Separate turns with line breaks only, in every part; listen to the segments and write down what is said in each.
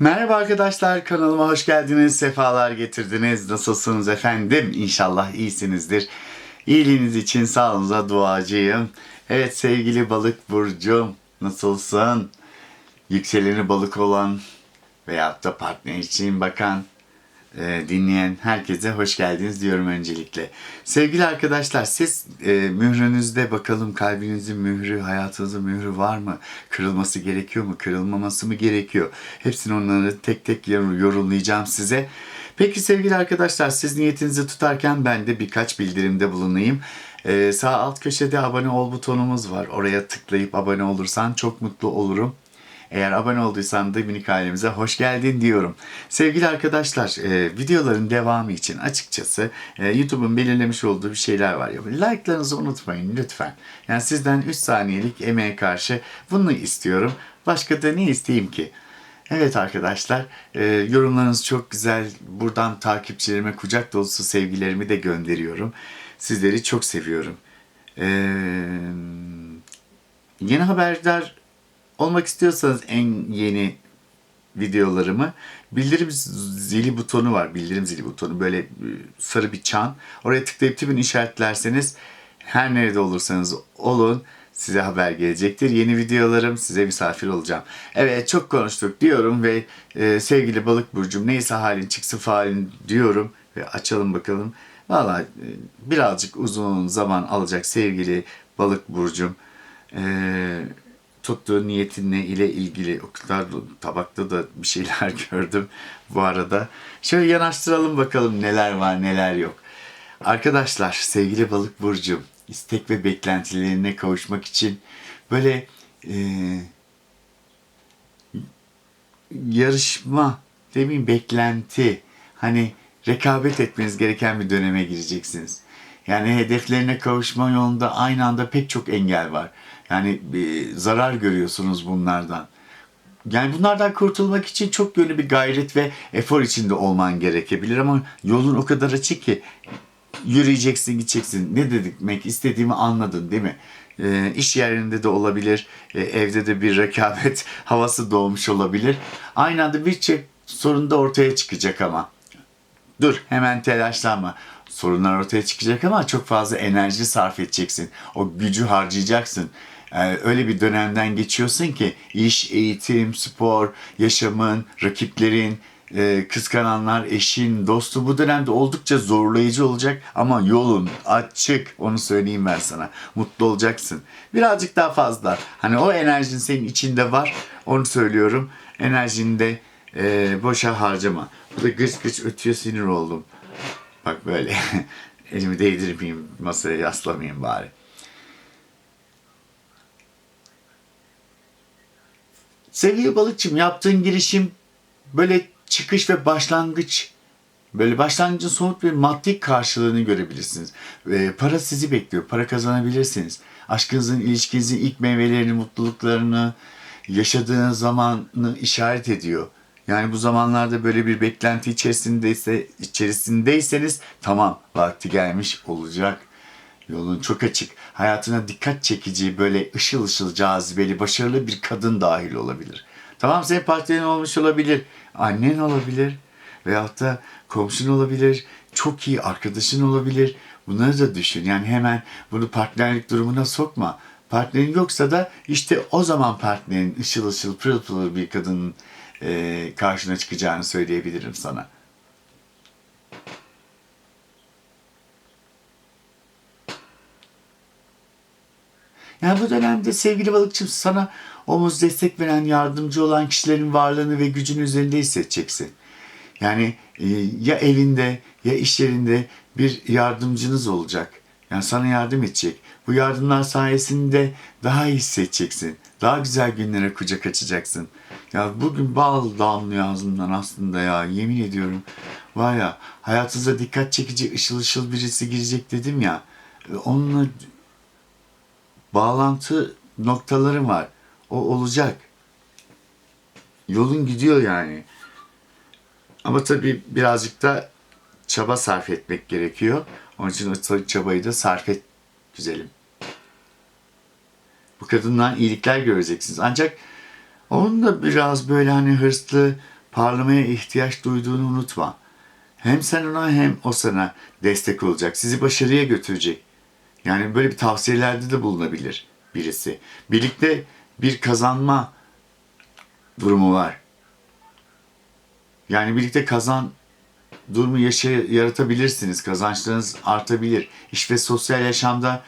Merhaba arkadaşlar kanalıma hoş geldiniz, sefalar getirdiniz. Nasılsınız efendim? İnşallah iyisinizdir. İyiliğiniz için sağlığınıza duacıyım. Evet sevgili balık burcum nasılsın? Yükseleni balık olan veyahut da partner için bakan e, dinleyen herkese hoş geldiniz diyorum öncelikle. Sevgili arkadaşlar siz e, mührünüzde bakalım kalbinizin mührü, hayatınızın mührü var mı? Kırılması gerekiyor mu? Kırılmaması mı gerekiyor? Hepsini onları tek tek yor- yorumlayacağım size. Peki sevgili arkadaşlar siz niyetinizi tutarken ben de birkaç bildirimde bulunayım. E, sağ alt köşede abone ol butonumuz var. Oraya tıklayıp abone olursan çok mutlu olurum. Eğer abone olduysan da minik ailemize hoş geldin diyorum. Sevgili arkadaşlar e, videoların devamı için açıkçası e, YouTube'un belirlemiş olduğu bir şeyler var ya. Like'larınızı unutmayın lütfen. Yani sizden 3 saniyelik emeğe karşı bunu istiyorum. Başka da ne isteyeyim ki? Evet arkadaşlar, e, yorumlarınız çok güzel. Buradan takipçilerime kucak dolusu sevgilerimi de gönderiyorum. Sizleri çok seviyorum. E, yeni haberdar olmak istiyorsanız en yeni videolarımı bildirim zili butonu var. Bildirim zili butonu böyle e, sarı bir çan. Oraya tıklayıp tümünü işaretlerseniz her nerede olursanız olun size haber gelecektir. Yeni videolarım size misafir olacağım. Evet çok konuştuk diyorum ve e, sevgili balık burcum neyse halin çıksın falin diyorum ve açalım bakalım. Valla e, birazcık uzun zaman alacak sevgili balık burcum. Eee tuttuğu niyetin ne ile ilgili o kadar tabakta da bir şeyler gördüm bu arada. Şöyle yanaştıralım bakalım neler var neler yok. Arkadaşlar sevgili balık burcum istek ve beklentilerine kavuşmak için böyle e, yarışma demeyeyim beklenti hani rekabet etmeniz gereken bir döneme gireceksiniz. Yani hedeflerine kavuşma yolunda aynı anda pek çok engel var. Yani bir zarar görüyorsunuz bunlardan. Yani bunlardan kurtulmak için çok yönlü bir gayret ve efor içinde olman gerekebilir ama yolun o kadar açık ki yürüyeceksin, gideceksin. Ne demek istediğimi anladın değil mi? Ee, iş yerinde de olabilir, e, evde de bir rekabet havası doğmuş olabilir. Aynı anda birçok sorun da ortaya çıkacak ama. Dur hemen telaşlanma. Sorunlar ortaya çıkacak ama çok fazla enerji sarf edeceksin. O gücü harcayacaksın. Ee, öyle bir dönemden geçiyorsun ki iş, eğitim, spor, yaşamın, rakiplerin, e, kıskananlar, eşin, dostu bu dönemde oldukça zorlayıcı olacak ama yolun açık onu söyleyeyim ben sana. Mutlu olacaksın. Birazcık daha fazla. Hani o enerjin senin içinde var. Onu söylüyorum. Enerjini de e, boşa harcama. Bu da gıç gıç ötüyor sinir oldum. Bak böyle. Elimi değdirmeyeyim, masaya yaslamayayım bari. Sevgili balıkçım yaptığın girişim böyle çıkış ve başlangıç böyle başlangıcın somut bir maddi karşılığını görebilirsiniz. Ee, para sizi bekliyor. Para kazanabilirsiniz. Aşkınızın, ilişkinizin ilk meyvelerini, mutluluklarını, yaşadığınız zamanı işaret ediyor. Yani bu zamanlarda böyle bir beklenti içerisindeyse, içerisindeyseniz tamam vakti gelmiş olacak. Yolun çok açık. Hayatına dikkat çekici, böyle ışıl ışıl cazibeli, başarılı bir kadın dahil olabilir. Tamam senin partnerin olmuş olabilir, annen olabilir veyahut da komşun olabilir, çok iyi arkadaşın olabilir. Bunları da düşün. Yani hemen bunu partnerlik durumuna sokma. Partnerin yoksa da işte o zaman partnerin ışıl ışıl pırıl pırıl bir kadının karşına çıkacağını söyleyebilirim sana. Yani bu dönemde sevgili balıkçım sana omuz destek veren, yardımcı olan kişilerin varlığını ve gücünü üzerinde hissedeceksin. Yani e, ya evinde ya iş yerinde bir yardımcınız olacak. Yani sana yardım edecek. Bu yardımlar sayesinde daha iyi hissedeceksin. Daha güzel günlere kucak açacaksın. Ya bugün bal damlıyor ağzımdan aslında ya yemin ediyorum. Var ya hayatınıza dikkat çekici ışıl ışıl birisi girecek dedim ya. e, Onunla bağlantı noktalarım var. O olacak. Yolun gidiyor yani. Ama tabii birazcık da çaba sarf etmek gerekiyor. Onun için o çabayı da sarf et güzelim. Bu kadından iyilikler göreceksiniz. Ancak onun da biraz böyle hani hırslı, parlamaya ihtiyaç duyduğunu unutma. Hem sen ona hem o sana destek olacak. Sizi başarıya götürecek. Yani böyle bir tavsiyelerde de bulunabilir birisi. Birlikte bir kazanma durumu var. Yani birlikte kazan durumu yaşa yaratabilirsiniz. Kazançlarınız artabilir. İş ve sosyal yaşamda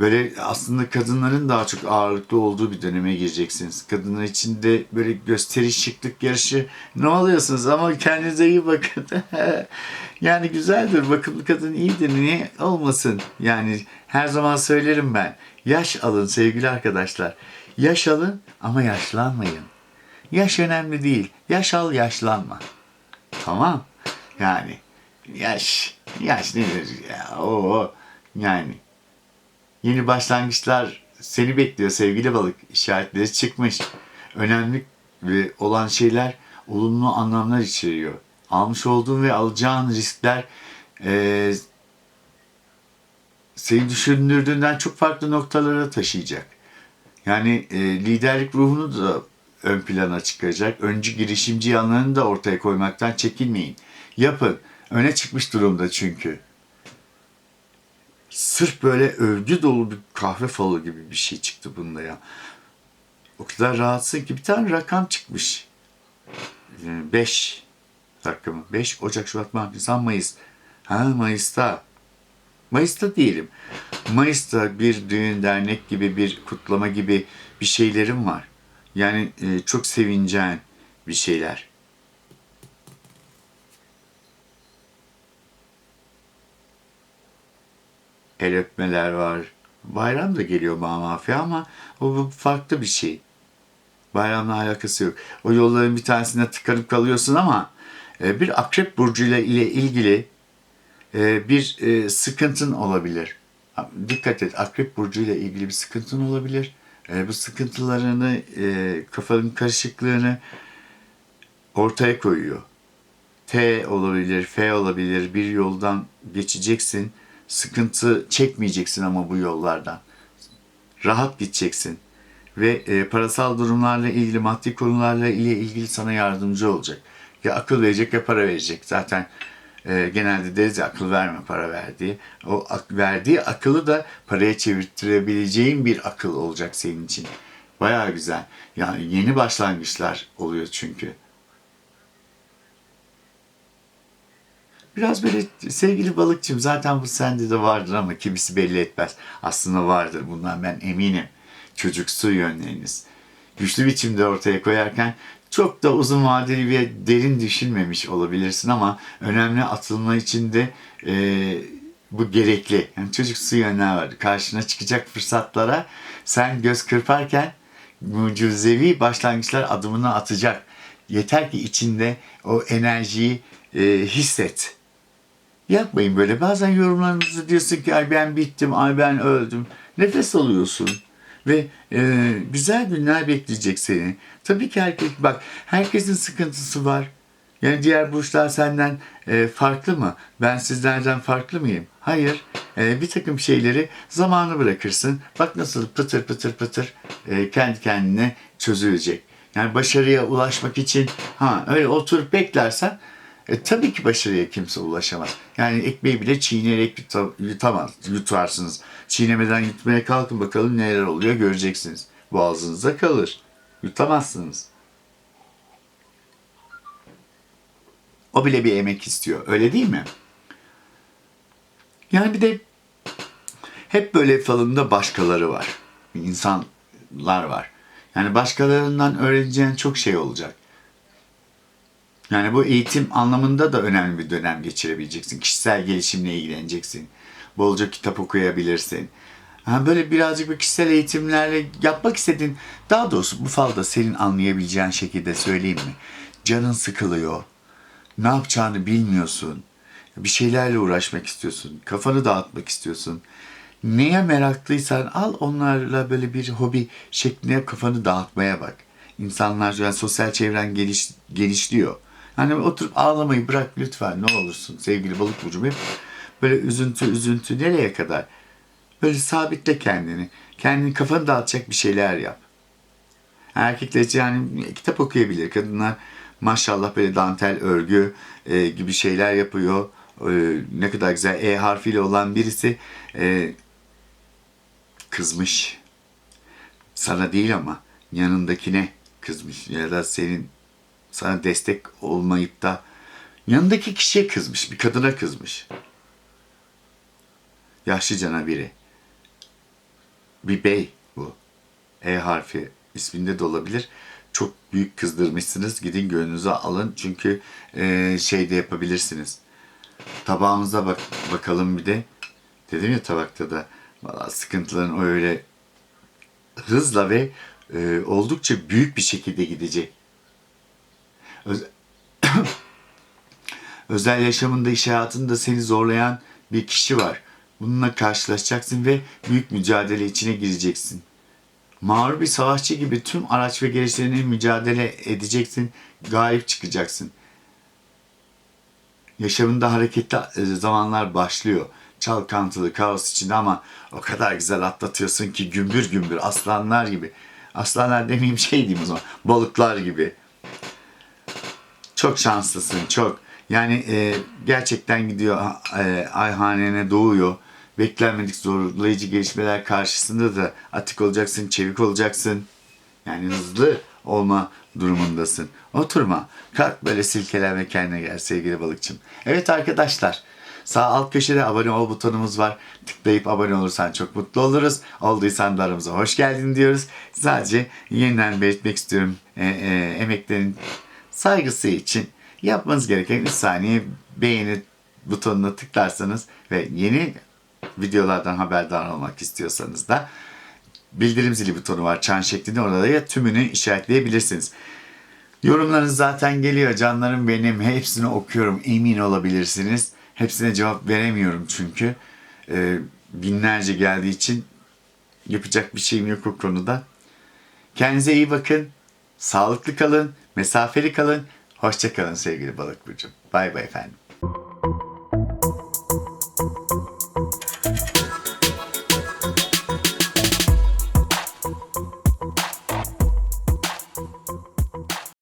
böyle aslında kadınların daha çok ağırlıklı olduğu bir döneme gireceksiniz. Kadınlar için de böyle gösteriş şıklık yarışı ne oluyorsunuz ama kendinize iyi bakın. yani güzeldir. Bakımlı kadın iyidir. Niye olmasın? Yani her zaman söylerim ben. Yaş alın sevgili arkadaşlar. Yaş alın ama yaşlanmayın. Yaş önemli değil. Yaş al yaşlanma. Tamam. Yani yaş, yaş nedir ya? Oo, yani yeni başlangıçlar seni bekliyor sevgili balık. İşaretleri çıkmış. Önemli olan şeyler olumlu anlamlar içeriyor. Almış olduğun ve alacağın riskler eee seni düşündürdüğünden çok farklı noktalara taşıyacak. Yani e, liderlik ruhunu da ön plana çıkaracak. Öncü girişimci yanlarını da ortaya koymaktan çekinmeyin. Yapın. Öne çıkmış durumda çünkü. Sırf böyle övgü dolu bir kahve falı gibi bir şey çıktı bunda ya. O kadar rahatsın ki bir tane rakam çıkmış. 5 rakamı. 5 Ocak, Şubat, Mart, Nisan, Mayıs. Ha Mayıs'ta. Mayıs'ta diyelim. Mayıs'ta bir düğün, dernek gibi bir kutlama gibi bir şeylerim var. Yani e, çok sevineceğin bir şeyler. El öpmeler var. Bayram da geliyor mafya ama bu farklı bir şey. Bayramla alakası yok. O yolların bir tanesine tıkanıp kalıyorsun ama e, bir akrep burcuyla ile ilgili e, bir e, sıkıntın olabilir. Dikkat et, akrep burcuyla ilgili bir sıkıntın olabilir. Bu sıkıntılarını, kafanın karışıklığını ortaya koyuyor. T olabilir, F olabilir. Bir yoldan geçeceksin. Sıkıntı çekmeyeceksin ama bu yollardan. Rahat gideceksin. Ve e, parasal durumlarla ilgili, maddi konularla ilgili sana yardımcı olacak. Ya akıl verecek ya para verecek. Zaten e, genelde deriz ya akıl verme para ver diye. O ak- verdiği akıllı da paraya çevirtirebileceğin bir akıl olacak senin için. Bayağı güzel. Yani yeni başlangıçlar oluyor çünkü. Biraz böyle sevgili balıkçım zaten bu sende de vardır ama kimisi belli etmez. Aslında vardır bundan ben eminim. Çocuksu yönleriniz. Güçlü biçimde ortaya koyarken çok da uzun vadeli ve derin düşünmemiş olabilirsin ama önemli atılma için de e, bu gerekli. Yani çocuksu yönler var. Karşına çıkacak fırsatlara sen göz kırparken mucizevi başlangıçlar adımını atacak. Yeter ki içinde o enerjiyi e, hisset. Yapmayın böyle. Bazen yorumlarınızda diyorsun ki ay ben bittim, ay ben öldüm. Nefes alıyorsun. Ve e, güzel günler bekleyecek seni. Tabii ki herkes, bak herkesin sıkıntısı var. Yani diğer burçlar senden e, farklı mı? Ben sizlerden farklı mıyım? Hayır. E, bir takım şeyleri zamanı bırakırsın. Bak nasıl pıtır pıtır pıtır e, kendi kendine çözülecek. Yani başarıya ulaşmak için ha öyle oturup beklersen e, tabii ki başarıya kimse ulaşamaz. Yani ekmeği bile çiğneyerek yuta- yutamaz, yutarsınız. Çiğnemeden yutmaya kalkın bakalım neler oluyor göreceksiniz. Boğazınızda kalır. Yutamazsınız. O bile bir emek istiyor. Öyle değil mi? Yani bir de hep böyle falında başkaları var. İnsanlar var. Yani başkalarından öğreneceğin çok şey olacak. Yani bu eğitim anlamında da önemli bir dönem geçirebileceksin. Kişisel gelişimle ilgileneceksin. Bolca kitap okuyabilirsin. Ha böyle birazcık bu kişisel eğitimlerle yapmak istediğin, daha doğrusu bu falda senin anlayabileceğin şekilde söyleyeyim mi? Canın sıkılıyor. Ne yapacağını bilmiyorsun. Bir şeylerle uğraşmak istiyorsun. Kafanı dağıtmak istiyorsun. Neye meraklıysan al onlarla böyle bir hobi şeklinde kafanı dağıtmaya bak. İnsanlar yani sosyal çevren geliş, genişliyor. Hani oturup ağlamayı bırak lütfen ne olursun sevgili balık burcum hep böyle üzüntü üzüntü nereye kadar? Böyle sabitle kendini. Kendini kafanı dağıtacak bir şeyler yap. Erkekler yani kitap okuyabilir. Kadınlar Maşallah böyle dantel örgü e, gibi şeyler yapıyor. E, ne kadar güzel E harfiyle olan birisi e, kızmış. Sana değil ama yanındakine kızmış ya da senin sana destek olmayıp da yanındaki kişiye kızmış, bir kadına kızmış. Yaşlıcana biri. Bir bey bu. E harfi isminde de olabilir. Çok büyük kızdırmışsınız. Gidin gönlünüze alın. Çünkü e, şey de yapabilirsiniz. Tabağımıza bak bakalım bir de. Dedim ya tabakta da valla sıkıntıların öyle hızla ve e, oldukça büyük bir şekilde gidecek. Öz- Özel yaşamında, iş hayatında seni zorlayan bir kişi var. Bununla karşılaşacaksın ve büyük mücadele içine gireceksin. Mağrur bir savaşçı gibi tüm araç ve gereçlerini mücadele edeceksin, galip çıkacaksın. Yaşamında hareketli e, zamanlar başlıyor. Çalkantılı, kaos içinde ama o kadar güzel atlatıyorsun ki gümbür gümbür aslanlar gibi. Aslanlar demeyeyim şey diyeyim o zaman. Balıklar gibi. Çok şanslısın, çok. Yani e, gerçekten gidiyor e, ayhanene doğuyor. Beklenmedik zorlayıcı gelişmeler karşısında da atik olacaksın, çevik olacaksın. Yani hızlı olma durumundasın. Oturma. Kalk böyle silkelen kendine gel sevgili balıkçım. Evet arkadaşlar. Sağ alt köşede abone ol butonumuz var. Tıklayıp abone olursan çok mutlu oluruz. Olduysan da aramıza hoş geldin diyoruz. Sadece yeniden belirtmek istiyorum. E, e, emeklerin saygısı için yapmanız gereken 3 saniye beğeni butonuna tıklarsanız ve yeni videolardan haberdar olmak istiyorsanız da bildirim zili butonu var. Çan şeklinde orada da ya tümünü işaretleyebilirsiniz. Yorumlarınız zaten geliyor. Canlarım benim. Hepsini okuyorum. Emin olabilirsiniz. Hepsine cevap veremiyorum çünkü. Ee, binlerce geldiği için yapacak bir şeyim yok o konuda. Kendinize iyi bakın, sağlıklı kalın, mesafeli kalın, hoşça kalın sevgili balık burcu. Bay bay efendim.